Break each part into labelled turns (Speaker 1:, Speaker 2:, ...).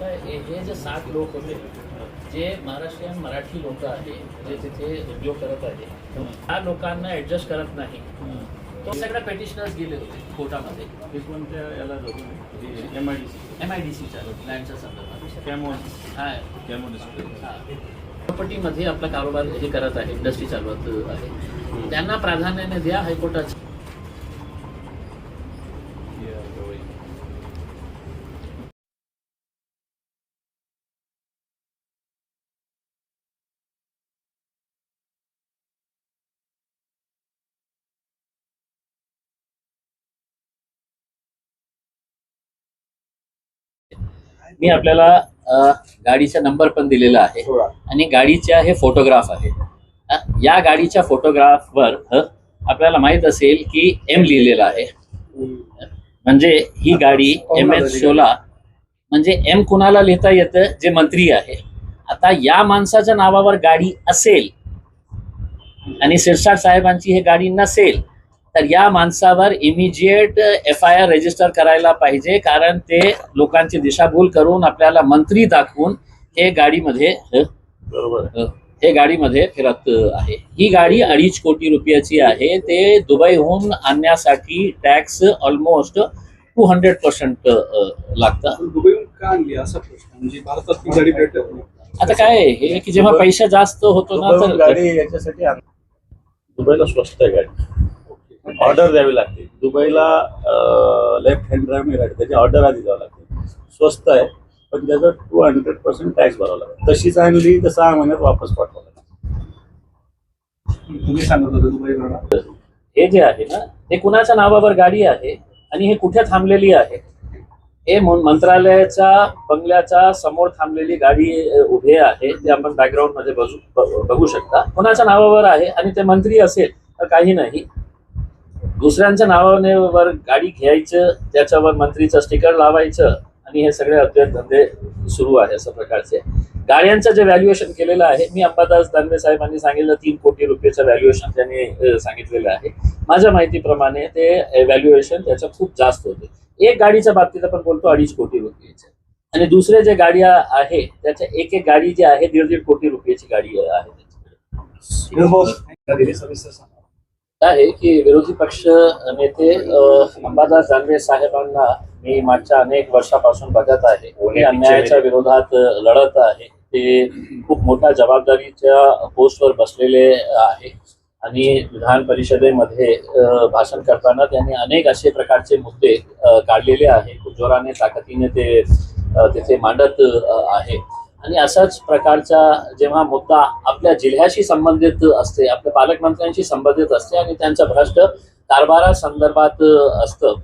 Speaker 1: आता हे जे सात लोक होते जे महाराष्ट्रीयन मराठी लोक आहे जे तिथे उद्योग करत आहे त्या लोकांना ऍडजस्ट करत नाही. तो सगळे पेटिशनर्स गेले होते कोर्टामध्ये.
Speaker 2: कोणत्या याला M I D C
Speaker 1: M I D सीच्या लँडच्या संदर्भात. हा. प्रॉपर्टीमध्ये आपला कारोबार हे करत आहे इंडस्ट्री चालवत आहे. त्यांना प्राधान्याने द्या हायकोर्टाचं. मी आपल्याला अ, गाडीचा नंबर पण दिलेला आहे. आणि गाडीच्या हे फोटोग्राफ आहे. या गाडीच्या फोटोग्राफवर अ, आपल्याला माहीत असेल की एम लिहिलेलं आहे. म्हणजे ही गाडी एम एच शोला म्हणजे एम कुणाला लिहिता येतं? जे मंत्री आहे. आता या माणसाच्या नावावर गाडी असेल आणि शिरसाट साहेबांची ही गाडी नसेल तर या माणसावर immediate F I R register करायला पाहिजे. कारण ते लोकांची दिशाभूल करून आपल्याला मंत्री दाखवून हे गाडीमध्ये
Speaker 2: बरोबर
Speaker 1: अ, हे गाडीमध्ये फिरत आहे. ही गाडी अडीच कोटी रुपयाची आहे. ते दुबईहून आणण्यासाठी tax almost two hundred percent लागतं.
Speaker 3: दुबईहून का आणली? असा प्रश्न. म्हणजे भारतात ती गाडी
Speaker 1: आता काय आहे? हे की जेव्हा पैसा जास्त होतो ना तर
Speaker 2: गाडी याच्यासाठी दुबईला स्वस्त आहे गाडी. ऑर्डर द्यावी लागते. दुबईला लेफ्ट हँड ड्राईव्ह नाही गाडी त्याची ऑर्डर आधी द्यावं लागते. स्वस्त आहे पण त्याचं टू हंड्रेड पर्सेंट टॅक्स भरावा लागतो तशीच आणली तर सहा महिन्यात वापस पाठवावं लागतं
Speaker 3: तुम्ही सांगत होता
Speaker 1: हे जे आहे ना हे कुणाच्या नावावर गाडी आहे आणि हे कुठे थांबलेली आहे? हे मंत्रालयाच्या बंगल्याच्या समोर थांबलेली गाडी उभी आहे ते आपण बॅकग्राऊंडमध्ये बघू शकता. कुणाच्या नावावर आहे आणि ते मंत्री असेल तर काही नाही. दुसऱ्यांच्या नावाने वर गाडी घ्यायचं त्याच्यावर मंत्रीचं स्टिकर लावायचं आणि हे सगळे अद्वैत धंदे सुरू आहे अशा प्रकारचे. गाड्यांचं जे व्हॅल्युएशन केलेलं आहे मी अंबादास दानवे साहेबांनी सांगितलं तीन कोटी रुपयाचं व्हॅल्युएशन त्यांनी सांगितलेलं आहे. माझ्या माहितीप्रमाणे ते व्हॅल्युएशन त्याचं खूप जास्त होते. एक गाडीच्या बाबतीत आपण बोलतो अडीच कोटी रुपयाचे. आणि दुसरे जे गाड्या आहे त्याच्या एक एक गाडी जी आहे दीड दीड कोटी रुपयाची गाडी आहे त्याच्याकडे
Speaker 3: दिली सविस्तर सांगा
Speaker 1: आहे की विरोधी पक्ष नेते अंबादास दानवे साहेबांना मी मागच्या अनेक वर्षापासून बघत आहे. ते अन्यायाच्या विरोधात लढत आहे. ते खूप मोठ्या जबाबदारीच्या पोस्टवर बसलेले आहे. आणि विधान परिषदेमध्ये भाषण करताना त्यांनी अनेक असे प्रकारचे मुद्दे काढलेले आहे. खूप जोराने ताकदीने ते तिथे मांडत आहे. आणि अशाच प्रकारचा जेव्हा मुद्दा आपल्या जिल्ह्याशी संबंधित असते आपल्या पालकमंत्र्यांशी संबंधित असते आणि त्यांचा भ्रष्ट कारभारा संदर्भात असतं.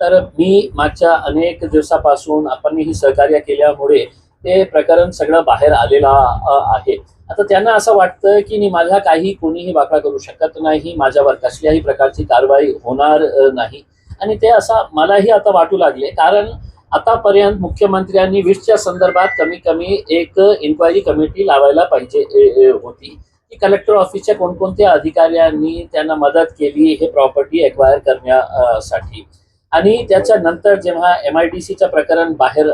Speaker 1: तर मी मागच्या अनेक दिवसापासून आपण ही सहकार्य केल्यामुळे ते प्रकरण सगळं बाहेर आलेलं आहे. आता त्यांना असं वाटतं की मी माझा काही कोणीही वाकडा करू शकत नाही माझ्यावर कसल्याही प्रकारची कारवाई होणार नाही. आणि ते असं मलाही आता वाटू लागले. कारण आतापर्यंत मुख्यमंत्र्यांनी वीजच्या संदर्भात कमी कमी एक इन्क्वायरी कमिटी लावायला पाहिजे होती. की कलेक्टर ऑफिसच्या कोणकोणत्या अधिकाऱ्यांनी त्यांना मदत केली हे प्रॉपर्टी एक्वायर करण्यासाठी. आणि त्याच्यानंतर जेव्हा एम आय डी सीचं प्रकरण बाहेर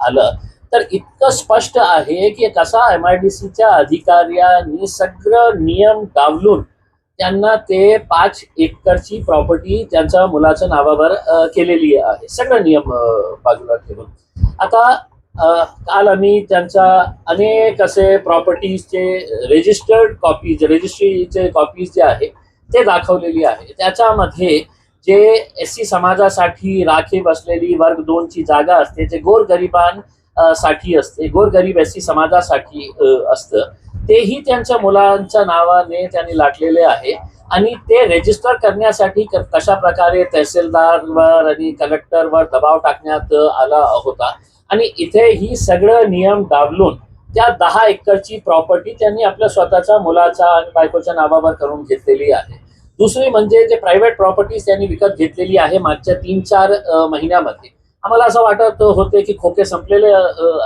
Speaker 1: आलं तर इतकं स्पष्ट आहे की कसा एम आय डी सीच्या अधिकाऱ्यांनी सगळं नियम डावलून त्यांना ते पाच एकरची प्रॉपर्टी त्यांच्या मुलाच्या नावावर केलेली आहे. सगळं नियम बाजूला ठेवून. आता काल आम्ही त्यांच्या अनेक असे प्रॉपर्टीजचे रेजिस्टर्ड कॉपीज रजिस्ट्रीचे कॉपीज जे आहे ते दाखवलेली आहे. त्याच्यामध्ये जे एस सी समाजासाठी राखीव बसलेली वर्ग दोनची जागा असते जे गोरगरिबांसाठी साठी असते गोरगरीब एस सी समाजासाठी असतं. तेही त्यांच्या मुलांच्या नावाने त्यांनी लाटलेले आहे. आणि ते रेजिस्टर करण्यासाठी कशा प्रकारे तहसीलदारवर आणि कलेक्टरवर दबाव टाकण्यात आला होता. आणि इथे ही सगळं नियम डावलून त्या दहा एकरची प्रॉपर्टी त्यांनी आपल्या स्वतःच्या मुलाच्या आणि बायकोच्या नावावर करून घेतलेली आहे. दुसरी म्हणजे जे प्रायव्हेट प्रॉपर्टीज त्यांनी विकत घेतलेली आहे मागच्या तीन चार महिन्यामध्ये. आम्हाला असं वाटत होते की खोके संपलेले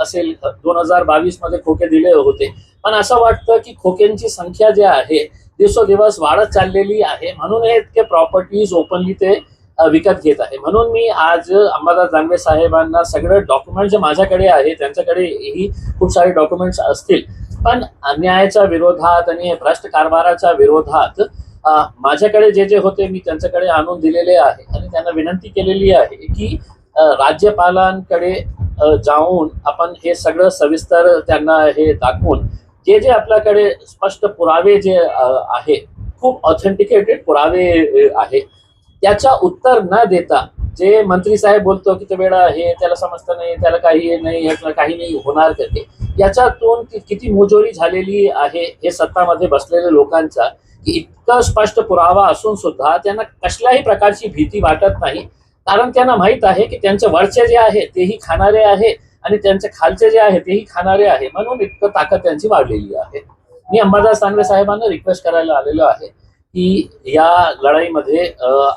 Speaker 1: असेल. दोन हजार बावीसमध्ये खोके दिले होते. पण असं वाटतं की खोक्यांची संख्या जी आहे दिवसोदिवस वाढत चाललेली आहे. म्हणून हे इतके प्रॉपर्टीज ओपनली ते विकत घेत आहे. म्हणून मी आज अंबादास दानवे साहेबांना सगळे डॉक्युमेंट जे माझ्याकडे आहे त्यांच्याकडे ही खूप सारे डॉक्युमेंट्स असतील. पण अन्यायाच्या विरोधात आणि भ्रष्ट कारभाराच्या विरोधात माझ्याकडे जे जे होते मी त्यांच्याकडे आणून दिलेले आहे. आणि त्यांना विनंती केलेली आहे की राज्यपालांकडे जाऊन आपण हे सगळं सविस्तर त्यांना हे दाखवून जे जे आपल्याकडे स्पष्ट पुरावे जे आहे खूप ऑथेंटिकेटेड पुरावे आहे. त्याच्या उत्तर न देता जे मंत्री साहेब बोलतो की ते वेळा हे त्याला समजतं नाही त्याला काही नाही ह्यातलं काही नाही होणार करते. याच्यातून किती मुजोरी झालेली आहे हे सत्तामध्ये बसलेल्या लोकांचा की इतकं स्पष्ट पुरावा असून सुद्धा त्यांना कसल्याही प्रकारची भीती वाटत नाही. कारण त्यांना माहीत आहे की त्यांचे वरचे जे आहे तेही खाणारे आहे आणि त्यांचे खालचे जे आहे तेही खाणारे आहे. म्हणून इतकं ताकद त्यांची वाढलेली आहे. मी अंबादास दानवे साहेबांना रिक्वेस्ट करायला आलेलो आहे की या लढाईमध्ये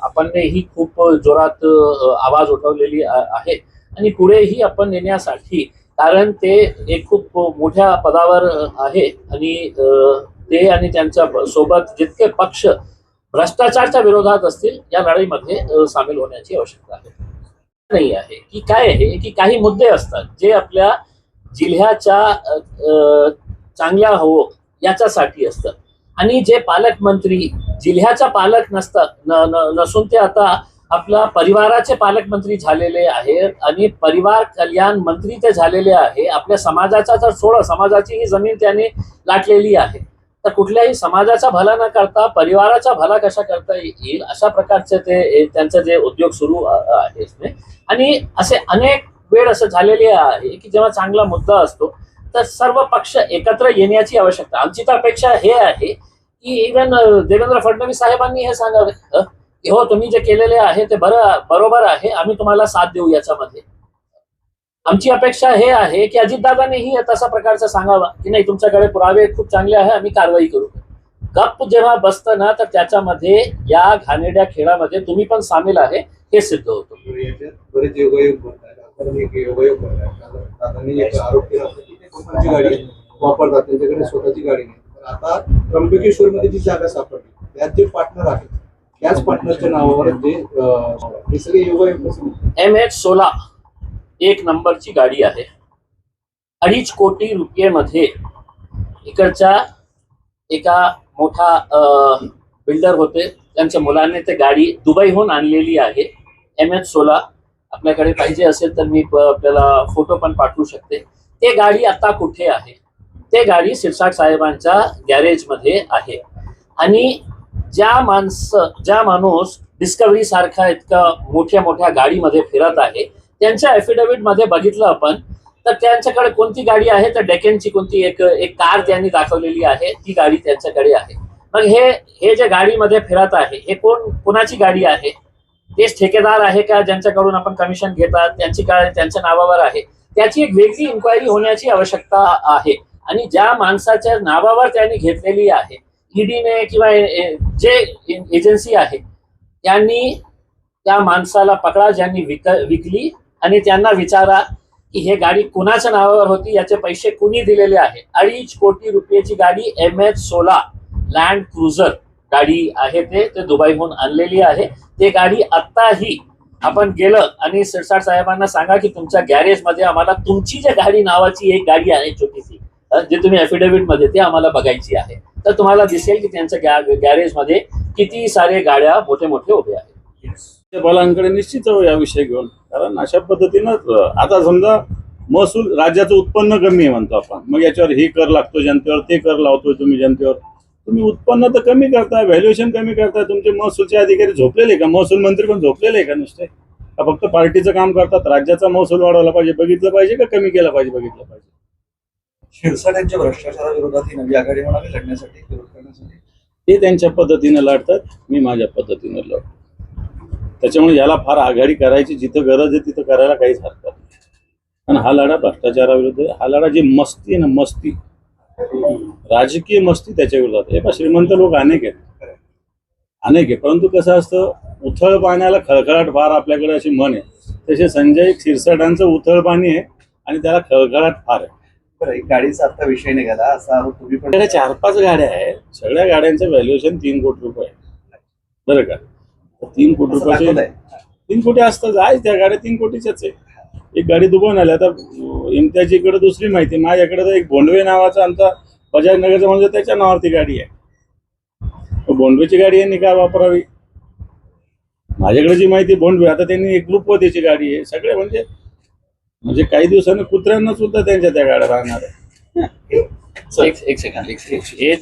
Speaker 1: आपण ही खूप जोरात आवाज उठवलेली आहे आणि पुढेही आपण नेण्यासाठी कारण ते एक खूप मोठ्या पदावर आहे आणि ते आणि त्यांच्यासोबत जितके पक्ष भ्रष्टाचारच्या विरोधात असतील या लढाईमध्ये सामील होण्याची आवश्यकता आहे. नाही आहे. की काय आहे? की काही मुद्दे असतात जे आपल्या जिल्ह्याच्या चांगल्या हो याच्यासाठी असतात. आणि जे पालकमंत्री जिल्ह्याचा पालक नसतात न- नसून ते आता आपल्या परिवाराचे पालकमंत्री झालेले आहेत आणि परिवार कल्याण मंत्री ते झालेले आहे. आपल्या समाजाचा तर सोड समाजाची ही जमीन त्याने लाटलेली आहे. तर कुठल्याही समाजाचा भला न करता परिवाराचा भला कशा करता येईल अशा प्रकारचे ते त्यांचं जे उद्योग सुरू आहे. आणि असे अनेक वेळ असं झालेले आहे की जेव्हा चांगला मुद्दा असतो तर सर्व पक्ष एकत्र येण्याची आवश्यकता. आमची तर अपेक्षा हे आहे की इव्हन देवेंद्र फडणवीस साहेबांनी हे सांगावे. हो तुम्ही जे केलेले आहे ते बरं बरोबर आहे आम्ही तुम्हाला साथ देऊ याच्यामध्ये. आमची अपेक्षा हे आहे की अजितदादांनीही तसा प्रकारचं सांगावा की नाही तुमच्याकडे पुरावे खूप चांगले आहे आम्ही कारवाई करू. गप्प जेव्हा बसतं ना तर त्याच्यामध्ये या घाणेरड्या खेळामध्ये तुम्ही पण सामील आहे हे सिद्ध होतं.
Speaker 3: बरेच योगायोग ते वापरतात. त्यांच्याकडे स्वतःची गाडी नाही. आता त्र्यंबकेश्वर मध्ये जी जागा सापडली त्यात जे पार्टनर आहेत त्याच पार्टनरच्या नावावर हे सगळे योगायोग
Speaker 1: एम एच सोळा एक नंबरची गाडी आहे. अडीच कोटी रुपयेमध्ये इकडच्या एका मोठा बिल्डर होते. त्यांच्या मुलाने ते गाडी दुबईहून आणलेली आहे. एम एच सोला आपल्याकडे पाहिजे असेल तर मी आपल्याला फोटो पण पाठवू शकते. ते गाडी आता कुठे आहे? ते गाडी सिरसाट साहेबांच्या गॅरेजमध्ये आहे. आणि ज्या माणसं ज्या माणूस डिस्कवरी सारखा इतका मोठ्या मोठ्या गाडीमध्ये फिरत आहे त्यांच्या अफिडेव्हिटमध्ये बघितलं आपण तर त्यांच्याकडे कोणती गाडी आहे? तर डेकेनची कोणती एक एक कार त्यांनी दाखवलेली आहे ती गाडी त्यांच्याकडे आहे. मग हे हे जे गाडीमध्ये फिरत आहे हे कोण कोणाची गाडी आहे? तेच ठेकेदार आहे का? ज्यांच्याकडून आपण कमिशन घेतात त्यांची गाडी त्यांच्या नावावर आहे? त्याची एक वेगळी इन्क्वायरी होण्याची आवश्यकता आहे. आणि ज्या माणसाच्या नावावर त्यांनी घेतलेली आहे ईडीने किंवा जे एजन्सी आहे त्यांनी त्या माणसाला पकडा ज्यांनी विक विकली आणि त्यांना विचारा की हे गाडी कुणाच्या नावावर होती याचे पैसे कुणी दिलेले आहे? अडीच कोटी रुपयाची गाडी एम एच सोला लँड क्रुझर गाडी आहे ते. ते दुबईहून आणलेली आहे. ते गाडी आत्ताही आपण गेलं आणि सिरसाट साहेबांना सांगा की तुमच्या गॅरेजमध्ये आम्हाला तुमची जे गाडी नावाची एक गाडी आहे छोटीशी जे तुम्ही अफिडेव्हिटमध्ये मध्ये ते आम्हाला बघायची आहे. तर तुम्हाला दिसेल की त्यांच्या गॅरेजमध्ये किती सारे गाड्या मोठे मोठे उभे आहेत.
Speaker 2: राज्यपालांकडे निश्चित या विषय घेऊन. कारण अशा पद्धतीनं आता समजा महसूल राज्याचं उत्पन्न कमी आहे म्हणतो आपण. मग याच्यावर हे कर लागतो जनतेवर ते कर लावतोय तुम्ही जनतेवर. तुम्ही उत्पन्न तर कमी करताय व्हॅल्युएशन कमी करताय. तुमचे महसूलचे अधिकारी झोपलेले का? महसूल मंत्री पण झोपलेले का नुसते? का फक्त पार्टीचं काम करतात? राज्याचा महसूल वाढवला पाहिजे बघितलं पाहिजे का कमी केला पाहिजे बघितलं पाहिजे?
Speaker 4: शिरसाट यांच्या भ्रष्टाचाराविरोधात ही नवी आघाडी म्हणावी लढण्यासाठी विरोध करण्यासाठी.
Speaker 2: ते त्यांच्या पद्धतीनं लढतात मी माझ्या पद्धतीनं लढतो. त्याच्यामुळे याला फार आघाडी करायची जिथं गरज आहे तिथं करायला काहीच हरकत नाही. आणि हा लढा भ्रष्टाचाराविरुद्ध आहे. हा लढा जी मस्ती आहे ना मस्ती. राजकीय मस्ती त्याच्या विरोधात आहे. हे श्रीमंत लोक अनेक आहेत. अनेक आहे परंतु कसं असतं उथळ पाण्याला खळखळाट फार आपल्याकडे अशी म्हण आहे. तसे संजय क्षीरसाटांचं उथळ पाणी आहे आणि त्याला खळखळाट फार आहे.
Speaker 4: गाडीचा आता विषय निघाला. असा आरोप तुम्ही पण
Speaker 2: चार पाच गाड्या आहेत. सगळ्या गाड्यांचं व्हॅल्युएशन तीन कोटी रुपये आहे. बरं का? तीन कोटी रुपयाचे. तीन कोटी असतं आहे त्या गाड्या तीन कोटीच्याच आहे. एक गाडी दुबवून आली आता इम्तियाची इकडे दुसरी माहिती माझ्याकडे तर एक भोंडवे नावाचा आमचा बजाज नगरचा म्हणजे त्याच्या नावावरती गाडी आहे. भोंडवेची गाडी यांनी काय वापरावी? माझ्याकडे जी माहिती भोंडवे आता त्यांनी एक ग्रुपवतीची गाडी आहे. सगळे म्हणजे म्हणजे काही दिवसांनी कुत्र्यांना सुद्धा त्यांच्या त्या गाड्या राहणार आहे
Speaker 1: एक सेकंड एक सेकंड